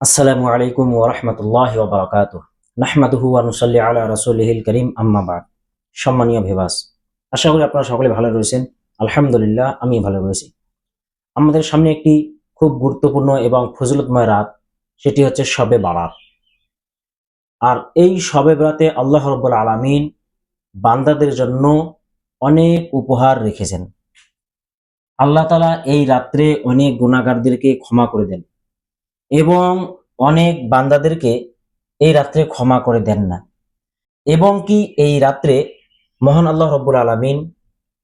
আসসালামু আলাইকুম ওরহমতুল্লাহ ওবরাকাত নাহমাদুহু আনুসাল্লি আলা রাসুলহিল করিম আম্মাবাদ সম্মানীয় ভিবাস আশা করি আপনারা সকলে ভালো রয়েছেন। আলহামদুলিল্লাহ, আমি ভালো রয়েছি। আমাদের সামনে একটি খুব গুরুত্বপূর্ণ এবং ফজিলতময় রাত, সেটি হচ্ছে শবে বারাত আর এই শবে বরাতে আল্লাহ রব্বুল আলামিন বান্দাদের জন্য অনেক উপহার রেখেছেন। আল্লাহ তালা এই রাত্রে অনেক গুণাগারদেরকে ক্ষমা করে দেন। এবং অনেক বান্দাদেরকে এই রাত্রে ক্ষমা করে দেন না। এবং কি এই রাত্রে মহান আল্লাহ রব্বুল আলমিন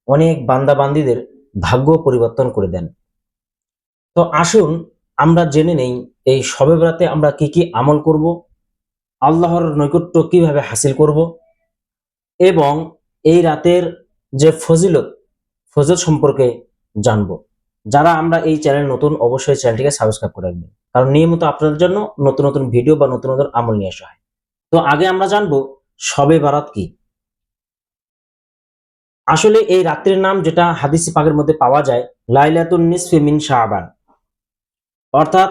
অনেক বান্দাবান্দিদের ভাগ্য পরিবর্তন করে দেন। তো আসুন আমরা জেনে নেই, এই শবে বরাতে আমরা কি কি আমল করব, আল্লাহর নৈকট্য কীভাবে হাসিল করব, এবং এই রাতের যে ফজিলত ফজল সম্পর্কে জানব। যারা আমরা এই চ্যানেল নতুন, অবশ্যই চ্যানেলটিকে সাবস্ক্রাইব করে রাখবেন। কারণ নিয়মিত আপনাদের জন্য নতুন নতুন ভিডিও বা নতুন নতুন আমল নিয়ে আসা হয়। তো আগে আমরা জানব শবে বারাত কি। আসলে এই রাত্রির নাম যেটা হাদিসি পাকের মধ্যে পাওয়া যায়, লাইলাতুন নিসফি মিন শাহবান অর্থাৎ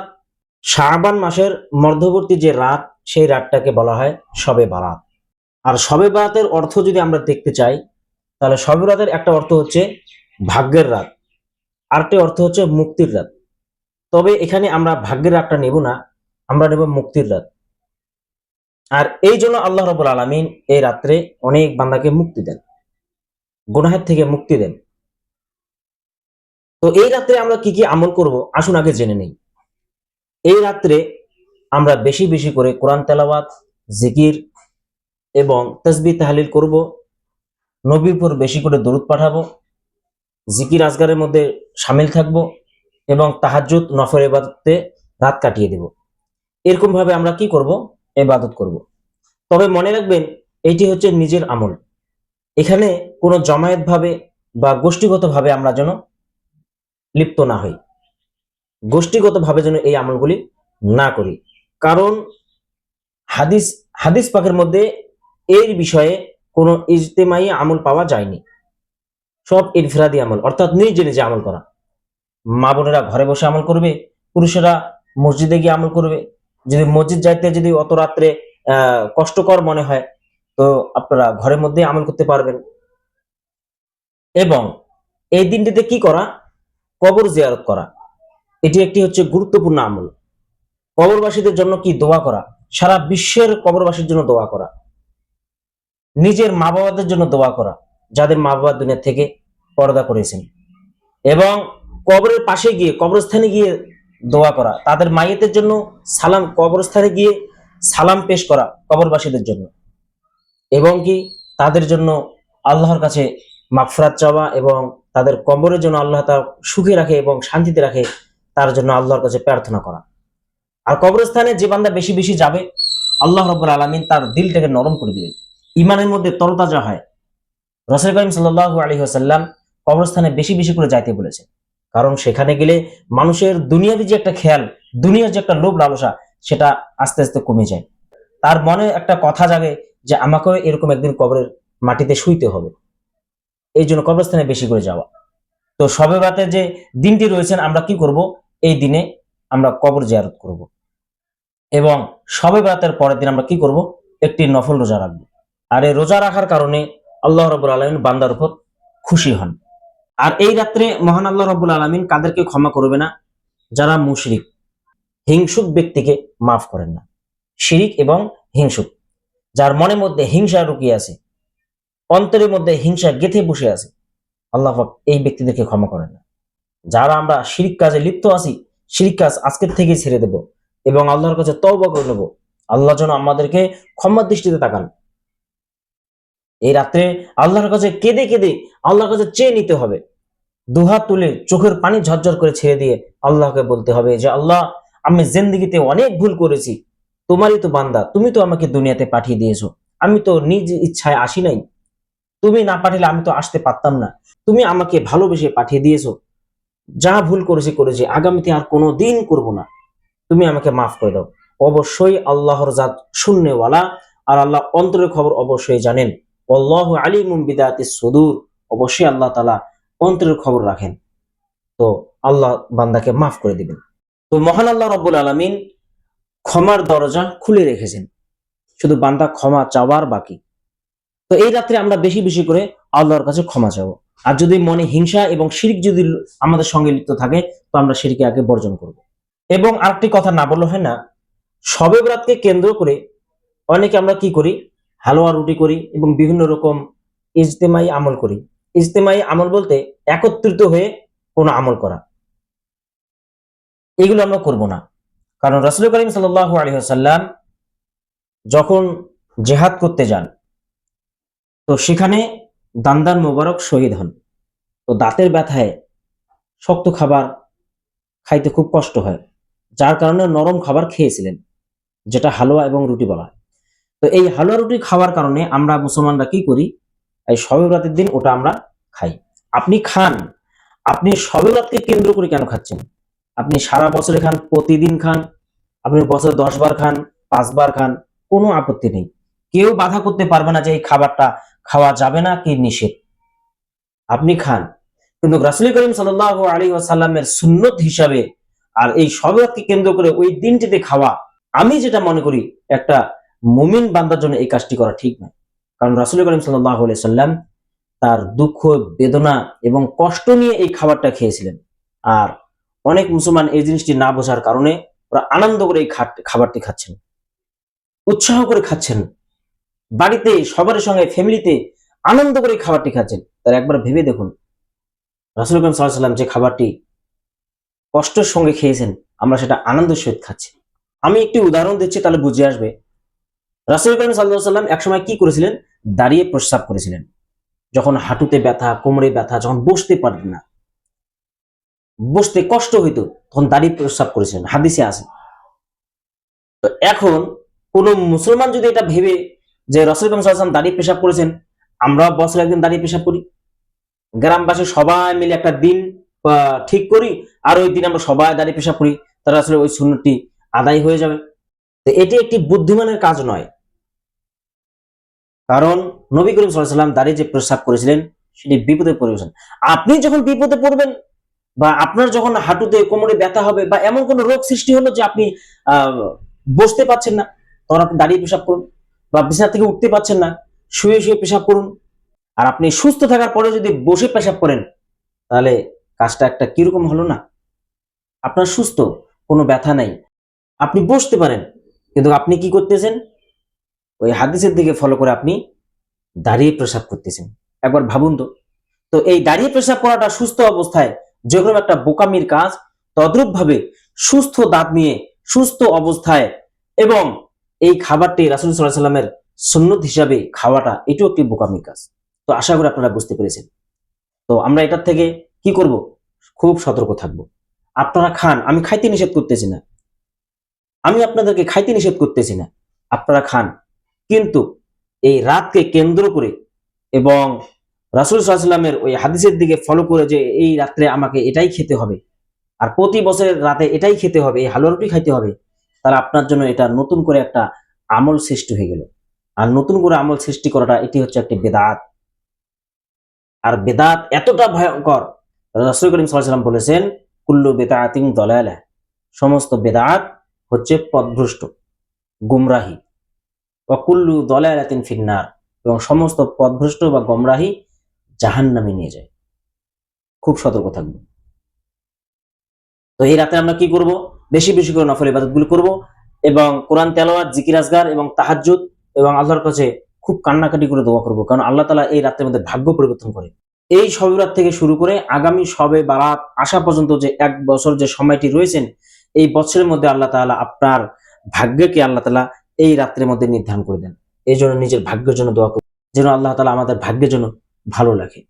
শাহবান মাসের মধ্যবর্তী যে রাত, সেই রাতটাকে বলা হয় সবে বারাত। আর শবে বারাতের অর্থ যদি আমরা দেখতে চাই, তাহলে সবে বারাতের একটা অর্থ হচ্ছে ভাগ্যের রাত। আরেকটি অর্থ হচ্ছে মুক্তির রাত। তবে এখানে আমরা ভাগ্যের রাতটা নেব না, আমরা নেব মুক্তির রাত। আর এই জন্য আল্লাহ রবুল আলমিন এই রাত্রে অনেক বান্দাকে মুক্তি দেন, গুনাহের থেকে মুক্তি দেন। তো এই রাত্রে আমরা কি কি আমল করব, আসুন আগে জেনে নেই। এই রাত্রে আমরা বেশি বেশি করে কোরআন তেলাওয়াত, জিকির এবং তসবি তাহলিল করব, নবীর পর বেশি করে দরুদ পাঠাবো, জিকির আজগারের মধ্যে সামিল থাকব এবং তাহাজ্জুদ নফর এবাদতে রাত কাটিয়ে দেব। এরকম ভাবে আমরা কি করব? এবাদত করব। তবে মনে রাখবেন, এটি হচ্ছে নিজের আমল। এখানে কোনো জমায়েত ভাবে বা গোষ্ঠীগতভাবে আমরা যেন লিপ্ত না হই। গোষ্ঠীগতভাবে যেন এই আমলগুলি না করি। কারণ হাদিস হাদিস পাকের মধ্যে এর বিষয়ে কোনো ইজতেমাই আমল পাওয়া যায়নি। সব ইনফিরাদি আমল, অর্থাৎ নিজে নিজে আমল করা। মা বোনেরা ঘরে বসে আমল করবে, পুরুষেরা মসজিদে গিয়ে আমল করবে। যদি মসজিদ যাইতে যদি অত রাত্রে কষ্টকর মনে হয়, তো আপনারা ঘরের মধ্যে আমল করতে পারবেন। এবং এই দিনটিতে কি করা? কবর জিয়ারত করা। এটি একটি হচ্ছে গুরুত্বপূর্ণ আমল। কবরবাসীদের জন্য কি দোয়া করা? সারা বিশ্বের কবরবাসীর জন্য দোয়া করা। নিজের মা বাবাদের জন্য দোয়া করা, যাদের মা বাবা দুনিয়া থেকে পর্দা করেছেন। এবং কবরের পাশে গিয়ে, কবরস্থানে গিয়ে দোয়া করা, তাদের মাইয়েতের জন্য সালাম, কবরস্থানে গিয়ে সালাম পেশ করা কবরবাসীদের জন্য। এবং কি তাদের জন্য আল্লাহর কাছে মাগফরাত চাওয়া এবং তাদের কবরের জন্য আল্লাহ তা সুখে রাখে এবং শান্তিতে রাখে, তার জন্য আল্লাহর কাছে প্রার্থনা করা। আর কবরস্থানে যে বান্দা বেশি বেশি যাবে, আল্লাহ রব্বুল আলমিন তার দিলটাকে নরম করে দিবেন। ইমানের মধ্যে তরতাজা হয়। রসুল করিম সাল্লাহু আলী আসাল্লাম কবরস্থানে বেশি বেশি করে যাইতে বলেছে কারণ সেখানে গেলে মানুষের দুনিয়াবি যে একটা খেয়াল, দুনিয়ার যে একটা লোভ লালসা, সেটা আস্তে আস্তে কমে যায়। তার মনে একটা কথা জাগে যে আমাকেও এরকম একদিন কবরের মাটিতে শুইতে হবে। এই জন্য কবরস্থানে বেশি করে যাওয়া। তো সবে রাতে যে দিনটি রয়েছেন, আমরা কি করব? এই দিনে আমরা কবর জিয়ারত করব। এবং সবে বাতের পরের দিন আমরা কি করব? একটি নফল রোজা রাখব। আর এই রোজা রাখার কারণে আল্লাহ রবুল আলমিন বান্দার উপর খুশি হন। আর এই রাত্রে মহান আল্লাহ রবুল আলমিন কাদেরকে ক্ষমা করবে না? যারা মুশরিক, হিংসুক ব্যক্তিকে মাফ করেন না। শিরিক এবং হিংসুক, যার মনের মধ্যে হিংসা রুকিয়ে আছে, অন্তরের মধ্যে হিংসা গেথে বসে আছে, আল্লাহ এই ব্যক্তিদেরকে ক্ষমা করেন না। যারা আমরা শিরিক কাজে লিপ্ত আছি, শিরিক কাজ আজকের থেকে ছেড়ে দেব এবং আল্লাহর কাছে তওবা করে নেব। আল্লাহ যেন আমাদেরকে ক্ষমার দৃষ্টিতে তাকান। এই রাত্রে আল্লাহর কাছে কেঁদে কেঁদে আল্লাহর কাছে চেয়ে নিতে হবে। দুহাত তুলে চোখের পানি ঝরঝর করে ছেড়ে দিয়ে আল্লাহকে বলতে হবে যে, আল্লাহ, আমি জিন্দগিতে অনেক ভুল করেছি। তোমারই তো বান্দা, তুমি তো আমাকে দুনিয়াতে পাঠিয়ে দিয়েছ। আমি তো নিজ ইচ্ছায় আসি নাই। তুমি না পাঠালে আমি তো আসতে পারতাম না। তুমি আমাকে ভালোবেসে পাঠিয়ে দিয়েছ। যা ভুল করেছি করেছি। আগামীতে আর কোনো দিন করব না। তুমি আমাকে মাফ করে দাও। অবশ্যই আল্লাহর জাত শূন্যওয়ালা আর আল্লাহ অন্তরের খবর অবশ্যই জানেন। আল্লাহ আলিমুম বিদাতি সুদূর। অবশ্যই আল্লাহ তালা অন্তরের খবর রাখেন। তো আল্লাহ বান্দাকে মাফ করে দিবেন। তো মহান আল্লাহ রব্বুল আলমিন ক্ষমার দরজা খুলে রেখেছেন। শুধু বান্দা ক্ষমা চাওয়ার বাকি। তো এই রাত্রে আমরা বেশি বেশি করে আল্লাহর কাছে ক্ষমা চাবো। আর যদি মনে হিংসা এবং শিরিক যদি আমাদের সঙ্গে লিপ্ত থাকে, তো আমরা শিরকে আগে বর্জন করব। এবং আরেকটি কথা না বললে হয় না শবে বরাতকে কেন্দ্র করে অনেকে আমরা কি করি? হালুয়া রুটি করি এবং বিভিন্ন রকম ইজতেমাই আমল করি। ইজতেমাই আমল বলতে একত্রিত হয়ে কোনো আমল করা। এগুলো আমরা করব না। কারণ রসুল করিম সাল সাল্লাম যখন জেহাদ করতে যান, তো সেখানে দান্দান মোবারক শহীদ হন। তো দাঁতের ব্যথায় শক্ত খাবার খাইতে খুব কষ্ট হয়, যার কারণে নরম খাবার খেয়েছিলেন, যেটা হালুয়া এবং রুটি বলা হয়। তো এই হালুয়া রুটি খাওয়ার কারণে আমরা মুসলমানরা কি করি? এই শবে রাতের দিন ওটা আমরা খাই। আপনি খান। আপনি শবে রাতকে কেন্দ্র করে কেন খাচ্ছেন? আপনি সারা বছরে খান, প্রতিদিন খান, আপনি বছরে দশ বার খান, পাঁচবার খান, কোনো আপত্তি নেই। কেউ বাধা করতে পারবে না যে এই খাবারটা খাওয়া যাবে না, কি নিষেধ। আপনি খান। কিন্তু রাসুল করিম সাল আলী আসাল্লামের সুন্নত হিসাবে আর এই সবাতকে কেন্দ্র করে ওই দিনটিতে খাওয়া, আমি যেটা মনে করি, একটা মুমিন বান্দার জন্য এই কাজটি করা ঠিক নয়। কারণ রাসুল করিম সাল্লাহ সাল্লাম তার দুঃখ, বেদনা এবং কষ্ট নিয়ে এই খাবারটা খেয়েছিলেন। আর অনেক মুসলমান এই জিনিসটি না বোঝার কারণে ওরা আনন্দ করে এই খাবারটি খাচ্ছেন। উৎসাহ করে খাচ্ছেন। বাড়িতে, সবার সঙ্গে, ফ্যামিলিতে আনন্দ করে খাবারটি খাচ্ছেন। তার একবার ভেবে দেখুন, রাসুল করিম সাল্লাম যে খাবারটি কষ্টের সঙ্গে খেয়েছেন, আমরা সেটা আনন্দের সহিত খাচ্ছি। আমি একটি উদাহরণ দিচ্ছি, তাহলে বুঝে আসবে রাসুল করিম সাল্লাহ সাল্লাম একসময় কি করেছিলেন? দাঁড়িয়ে প্রস্রাব করেছিলেন। যখন হাঁটুতে ব্যথা, কোমরে ব্যথা, যখন বসতে পারতেন না, বসতে কষ্ট হইতো, তখন দাঁড়িয়ে প্রস্রাব করেছিলেন। হাদিসে আসে তো এখন কোন মুসলমান যদি এটা ভেবে যে রসুল করিম সাল্লাম দাঁড়িয়ে পেশাব করেছেন আমরা বছর একদিন দাঁড়িয়ে পেশাব করি। গ্রামবাসী সবাই মিলে একটা দিন ঠিক করি, আর ওই দিন আমরা সবাই দাঁড়িয়ে পেশাব করি। তারা আসলে ওই শূন্যটি আদায় হয়ে যাবে। তো এটি একটি বুদ্ধিমানের কাজ নয়। কারণ নবী করিম সাল্লাম দাঁড়িয়ে যে প্রস্তাব করেছিলেন, সেটি বিপদে পড়েছেন আপনি যখন বিপদে পড়বেন বা আপনার যখন হাঁটুতে কোমরে ব্যথা হবে বা এমন কোন রোগ সৃষ্টি হলো যে আপনি বসতে পাচ্ছেন না, তখন আপনি দাঁড়িয়ে পেশাব করুন বা বিছানা থেকে উঠতে পাচ্ছেন না, শুয়ে শুয়ে পেশাব করুন। আর আপনি সুস্থ থাকার পরে যদি বসে পেশাব করেন, তাহলে কাজটা একটা কীরকম হলো না? আপনার সুস্থ, কোনো ব্যথা নাই। আপনি বসতে পারেন, কিন্তু আপনি কি করতেছেন? ওই হাদিসের দিকে ফলো করে আপনি দাঁড়িয়ে প্রসাব করতেছেন। একবার ভাবুন তো। তো এই দাঁড়িয়ে প্রসাব করাটা সুস্থ অবস্থায় যেরকম একটা বোকামির কাজ তদ্রুপ ভাবে সুস্থ দাঁত নিয়ে সুস্থ অবস্থায় এবং এই খাবারটি রাসুল সাল্লাহ সাল্লামের সুন্নত হিসাবে খাওয়াটা এটাও একটি বোকামির কাজ। তো আশা করি আপনারা বুঝতে পেরেছেন। তো আমরা এটার থেকে কি করব? খুব সতর্ক থাকব। আপনারা খান, আমি খাইতে নিষেধ করতেছি না। আমি আপনাদেরকে খাইতে নিষেধ করতেছি না। আপনারা খান। কিন্তু এই রাতকে কেন্দ্র করে এবং রাসুল সাল্লামের ওই হাদিসের দিকে ফলো করে যে এই রাত্রে আমাকে এটাই খেতে হবে, আর প্রতি বছরের রাতে এটাই খেতে হবে, এই হালুয়া রুটি খাইতে হবে, তাহলে আপনার জন্য এটা নতুন করে একটা আমল সৃষ্টি হয়ে গেল। আর নতুন করে আমল সৃষ্টি করাটা এটি হচ্ছে একটি বেদাত। আর বেদাত এতটা ভয়ঙ্কর, রাসুল করিম সাল্লাম বলেছেন, কুল্লু বেদাতিং দলালা সমস্ত বেদাত হচ্ছে পদভ্রষ্ট, গুমরাহি। কুল্লু দলালাতিন ফিন্নার এবং সমস্ত পদভ্রষ্ট বা গমরাহি জাহান নামে নিয়ে যায়। খুব সতর্ক থাকব। তো এই রাতে আমরা কি করব? বেশি বেশি করে নফল ইবাদতগুলো করব এবং কোরআন তেলাওয়াত, জিকির আজগার এবং তাহাজ্জুদ এবং আল্লাহর কাছে খুব কান্নাকাটি করে দোয়া করব। কারণ আল্লাহ তালা এই রাতের মধ্যে ভাগ্য পরিবর্তন করে। এই সবিরাত থেকে শুরু করে আগামী সবে বারাত আসা পর্যন্ত যে এক বছর যে সময়টি রয়েছেন, এই বছরের মধ্যে আল্লাহ তালা আপনার ভাগ্যকে আল্লাহ তালা এই রাত্রের মধ্যে নির্ধারণ করে দেন। এই জন্য নিজের ভাগ্যের জন্য দোয়া করুন, যেন আল্লাহ তালা আমাদের ভাগ্যের জন্য ভালো লাগে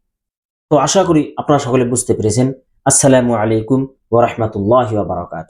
তো আশা করি আপনারা সকলে বুঝতে পেরেছেন। আসসালামু আলাইকুম ওরহমতুল্লাহ বারকাত